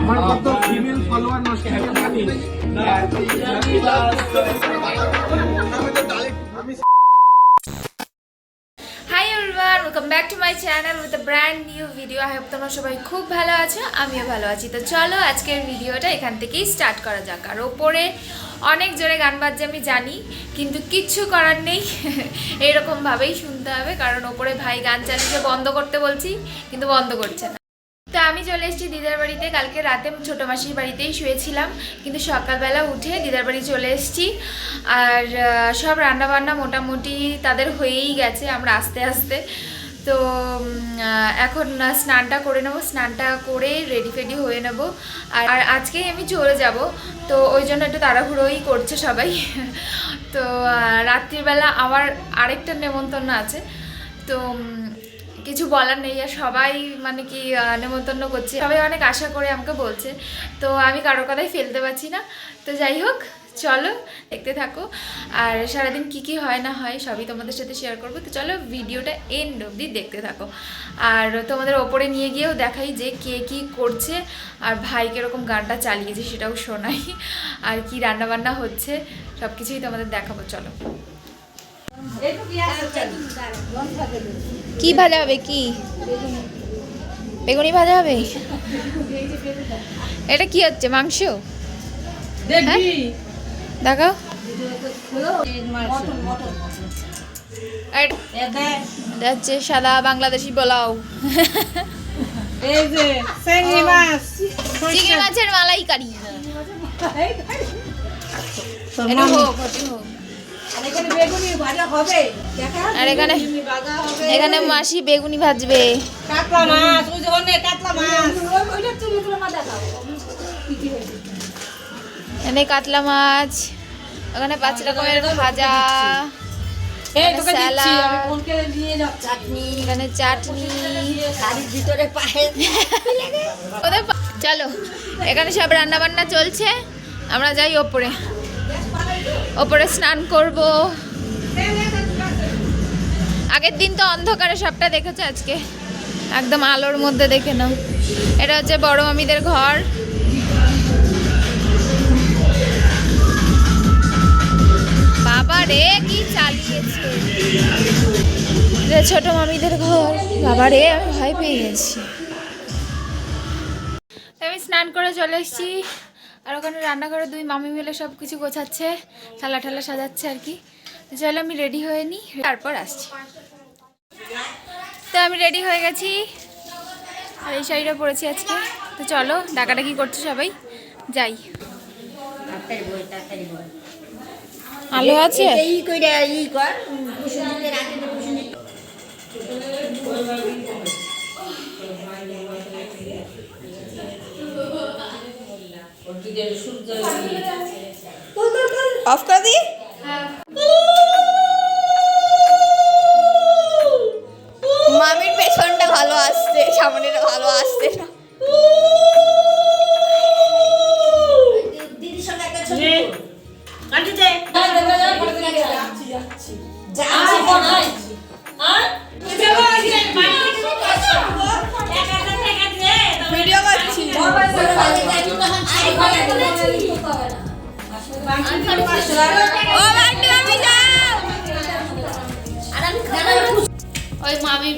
আমার কত female follower নষ্ট আমি hi everyone welcome back to my channel with a brand new video I hope তোমরা সবাই খুব ভালো আছো, আমিও ভালো আছি। তো চলো আজকের ভিডিওটা এখান থেকেই স্টার্ট করা যাক। আর ওপরে অনেক জোরে গান বাজছে, আমি জানি, কিন্তু কিচ্ছু করার নেই। এইরকমভাবেই শুনতে হবে, কারণ ওপরে ভাই গান চালিয়ে বন্ধ করতে বলছি, কিন্তু বন্ধ করছে না। তো আমি চলে এসেছি দিদার বাড়িতে। কালকে রাতে ছোটো মাসির বাড়িতেই শুয়েছিলাম, কিন্তু সকালবেলা উঠে দিদার বাড়ি চলে এসেছি। আর সব রান্নাবান্না মোটামুটি তাদের হয়েই গেছে আমরা আস্তে আস্তে। তো এখন স্নানটা করে নেব, স্নানটা করে রেডি ফেডি হয়ে নেব। আর আজকেই আমি চলে যাব, তো ওই জন্য একটু তাড়াহুড়োই করছে সবাই। তো রাত্রিবেলা আমার আরেকটা নেমন্তন্ন আছে। তো কিছু বলার নেই আর সবাই মানে কি নেমন্তন্ন করছে। সবাই অনেক আশা করে আমাকে বলছে। তো আমি কারোর কথাই ফেলতে পারছি না। তো যাই হোক, চলো, দেখতে থাকো। আর সারাদিন কি কি হয় না হয় সবই তোমাদের সাথে শেয়ার করব। তো চলো ভিডিওটা এন্ড অবধি দেখতে থাকো। আর তোমাদের ওপরে নিয়ে গিয়েও দেখাই যে কে কি করছে আর ভাই কীরকম গানটা চালিয়েছে সেটাও শোনাই। আর কি রান্নাবান্না হচ্ছে সব কিছুই তোমাদের দেখাবো। চলো। কি ভাজা হবে কি? বেগুনি ভাজা হবে? এটা কি হচ্ছে মাংস? হ্যাঁ? দেখাও। হচ্ছে সাদা বাংলাদেশি পোলাও। যে চিংড়ি মাছের মালাইকারি। হোক হোক। আর এখানে এখানে মাসি বেগুনি ভাজবে। এখানে কাতলা মাছ ওখানে পাঁচ রকমের ভাজা এখানে চাটনি। ভিতরে চলো এখানে সব রান্না বান্না চলছে। আমরা যাই ওপরে। ওপরে স্নান করব। আগের দিন তো অন্ধকারে সবটা দেখেছ আজকে? একদম আলোর মধ্যে দেখে নাও। এটা হচ্ছে বড় মামিদের ঘর। বাবা রে, কি চালিয়েছে? ছোট মামিদের ঘর। বাবা রে, আমি ভয় পেয়ে গেছি। আমি স্নান করে চলে এসেছি। আর ওখানে রান্নাঘরে দুই মামি মিলে সব কিছু গোছাচ্ছে, থালা ঠালা সাজাচ্ছে আর কি। চলো আমি রেডি হয়ে নিই তারপর আসছি। তো আমি রেডি হয়ে গেছি, আর এই শাড়িটা পরেছি আজকে। তো চলো, ডাকাডাকি করছে সবাই, যাই। আলো আছে? এই কইরা ই কর রাতে অফ করে দিই? ও বান্টু আমি নিজেও ওই মামি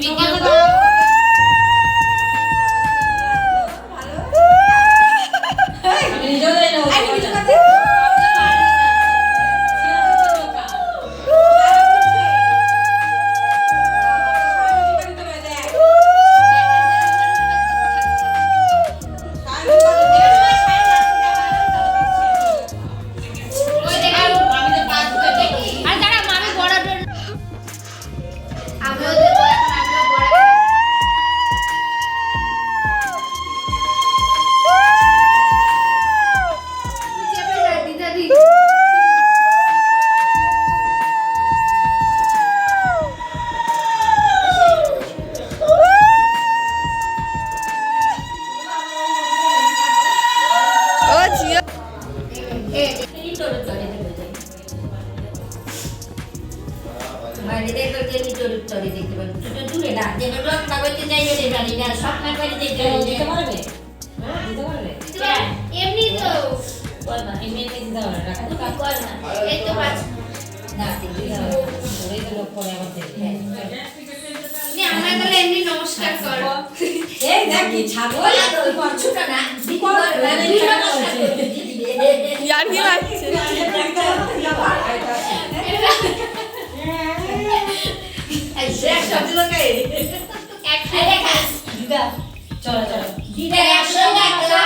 চলো চলো দিদা একশো দেখা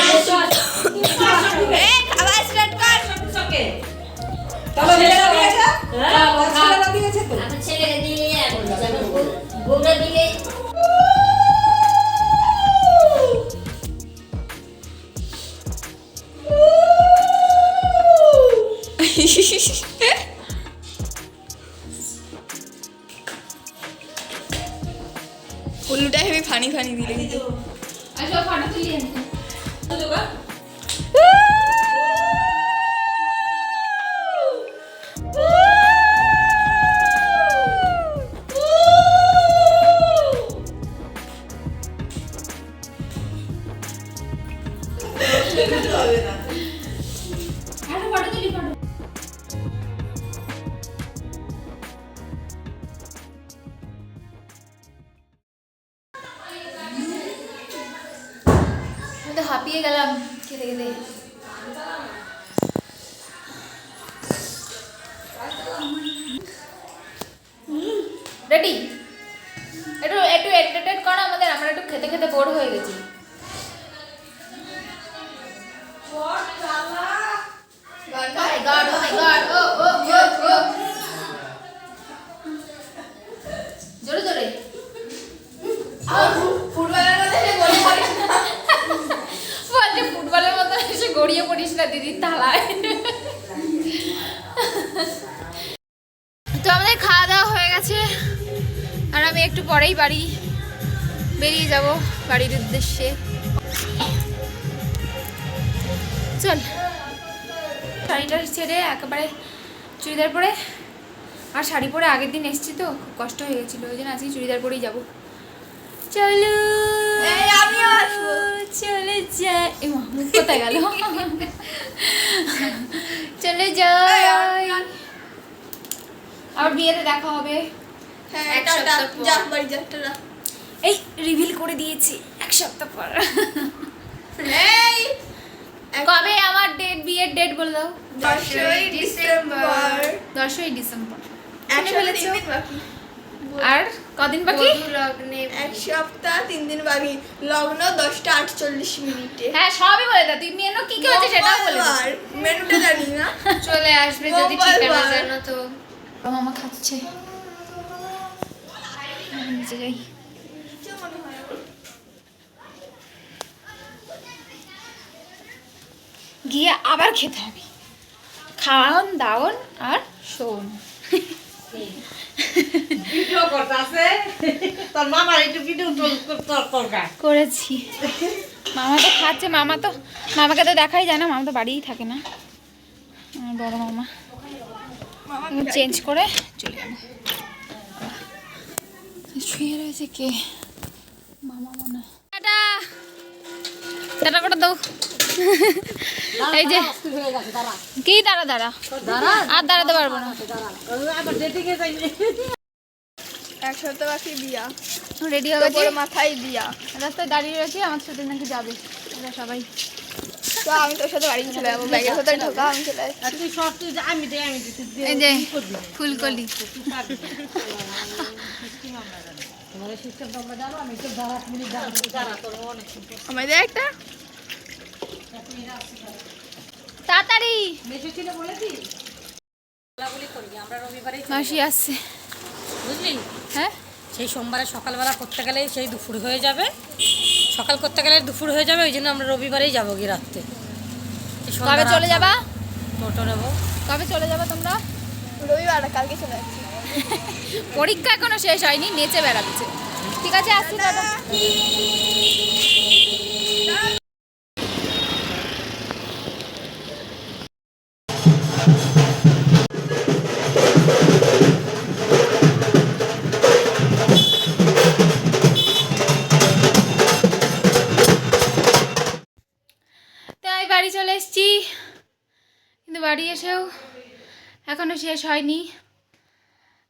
একশো স্টার্ট কর। হ্যাঁ তো। ছেলেকে দিয়ে দিলে উল্লুটা হেবি ফানি ফানি দিলে। আচ্ছা ফটো তুলি আনতে আমি তো হাঁপিয়ে গেলাম খেতে দিদির থালায় তো আমাদের খাওয়া দাওয়া হয়ে গেছে। আর আমি একটু পরেই বাড়ি বেরিয়ে যাব বাড়ির উদ্দেশ্যে। চল। শাড়িটা ছেড়ে একেবারে চুড়িদার পরে, আর শাড়ি পরে আগের দিন এসেছি তো, খুব কষ্ট হয়ে গেছিল, ওই জন্য আজকে চুড়িদার পরেই যাব। চলো। চলে যাই। কোথায় গেল? চলে যাই। আবার বিয়েতে দেখা হবে। হ্যাঁ এই রিভিল করে দিয়েছি। এক সপ্তাহ পর। এই কবে আমার ডেট বিয়ের ডেট বলে? দাও দশই ডিসেম্বর। দশই ডিসেম্বর। এক ফেলেছো? আর কদিন বাকি? লগ্নে এক সপ্তাহ তিন দিন বাকি। লগ্ন দশটা আটচল্লিশ মিনিটে। হ্যাঁ সবই বলে তুই মেনু কি কি হচ্ছে সেটাও বলে দাও। মেনুটা জানি না। চলে আসবে যদি ঠিকানা। জানো তো। মামা খাচ্ছে। নিচে যাই। গিয়ে আবার খেতে হবে। খাওয়ান দাওন আর শোন। ভিডিও করতেছে। তোর মামার একটু ভিডিও করেছি। মামা তো খাচ্ছে, মামা তো মামাকে তো দেখাই যায় না, মামা তো বাড়িই থাকে না। বড় মামা। চেঞ্জ করে চলে যাব। শুয়ে রয়েছে কে? মামা মনে টাটা। টাটা করে দাও। এই যে কি দাঁড়া দাঁড়া? আর দাঁড়াতে পারব না। আবার ডেটিংয়ে যাই এক সপ্তাহ বাকি বিয়া। রেডি হয়ে গেছি? মাথায় বিয়া। রাস্তায় দাঁড়িয়ে রয়েছি আমার সাথে নাকি যাবে। ওরা সবাই। তো আমি তোর সাথে বাড়ি চলে যাব ব্যাগের সাথে ঢোকা আমি চলে এই যে ফুলকলি। আমাদের একটা? তাড়াতাড়ি। মাসি আসছে। বুঝলি? হ্যাঁ? সেই সোমবারে সকালবেলা করতে গেলে সেই দুপুর হয়ে যাবে। সকাল করতে গেলে দুপুর হয়ে যাবে ওই জন্য আমরা রবিবারেই যাব গিয়ে রাত্রে। কবে চলে যাবা? টোটো নেব। কবে চলে যাবা তোমরা? রবিবার কালকে চলে যাচ্ছি পরীক্ষা এখনও শেষ হয়নি নেচে বেড়াচ্ছে। ঠিক আছে আসছি দাদা শেষ হয়নি।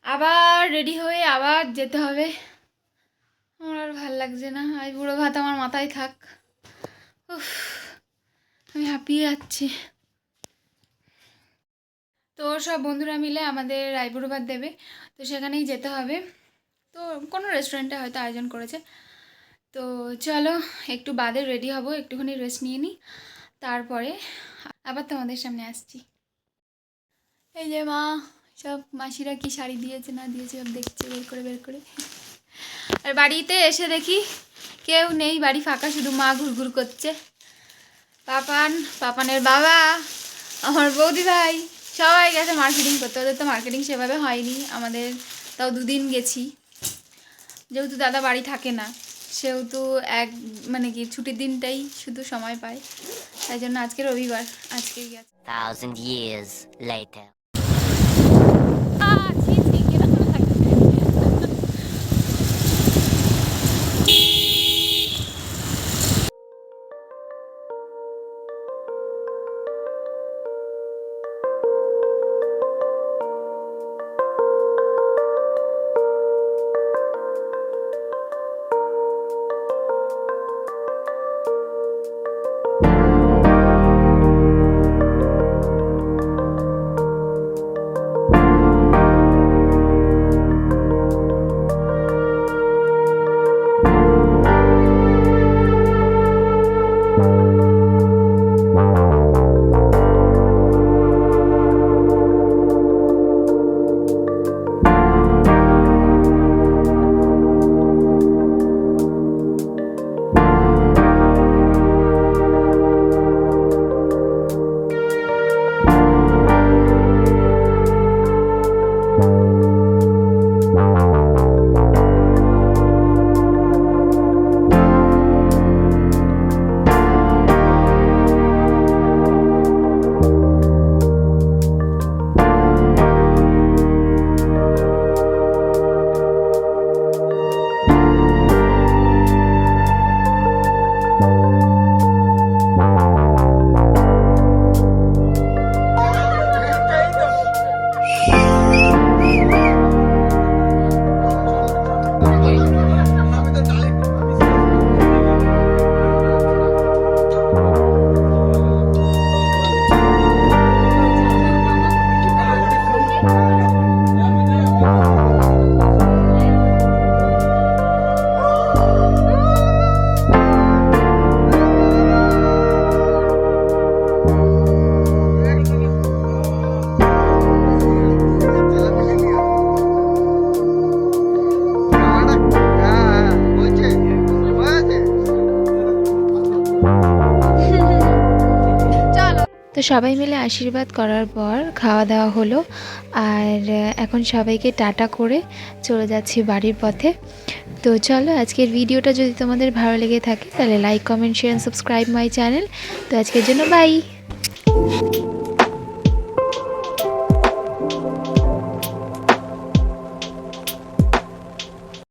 আবার রেডি হয়ে আবার যেতে হবে। আমার আর ভালো লাগছে না। আজ বুড়ো ভাত আমার মাথায় থাক। উফ, আমি হাঁপিয়ে যাচ্ছি। তো সব বন্ধুরা মিলে আমাদের রায়পুর ভাত দেবে। তো সেখানেই যেতে হবে। তো কোনো রেস্টুরেন্টে হয়তো আয়োজন করেছে। তো চলো, একটু বাদে রেডি হব। একটুখানি রেস্ট নিয়ে নিই তারপরে আবার তোমাদের সামনে আসছি। এই যে মা, সব মাসিরা কি শাড়ি দিয়েছে না দিয়েছে সব দেখছে, বের করে বের করে। আর বাড়িতে এসে দেখি কেউ নেই, বাড়ি ফাঁকা, শুধু মা ঘুরঘুর করছে। পাপান, পাপানের বাবা, আমার বৌদি ভাই, সবাই গেছে মার্কেটিং করতে। ওদের তো মার্কেটিং সেভাবে হয়নি, আমাদের তাও দুদিন গেছি। যেহেতু দাদা বাড়ি থাকে না, সেহেতু এক মানে কি, ছুটির দিনটাই শুধু সময় পায়। তাই জন্য আজকে রবিবার, আজকেই গেছে। তো সবাই মিলে আশীর্বাদ করার পর খাওয়া দাওয়া হলো। আর এখন সবাইকে টাটা করে চলে যাচ্ছি বাড়ির পথে। তো চলো, আজকের ভিডিওটা যদি তোমাদের ভালো লেগে থাকে, তাহলে like comment share subscribe my channel তো আজকের জন্য বাই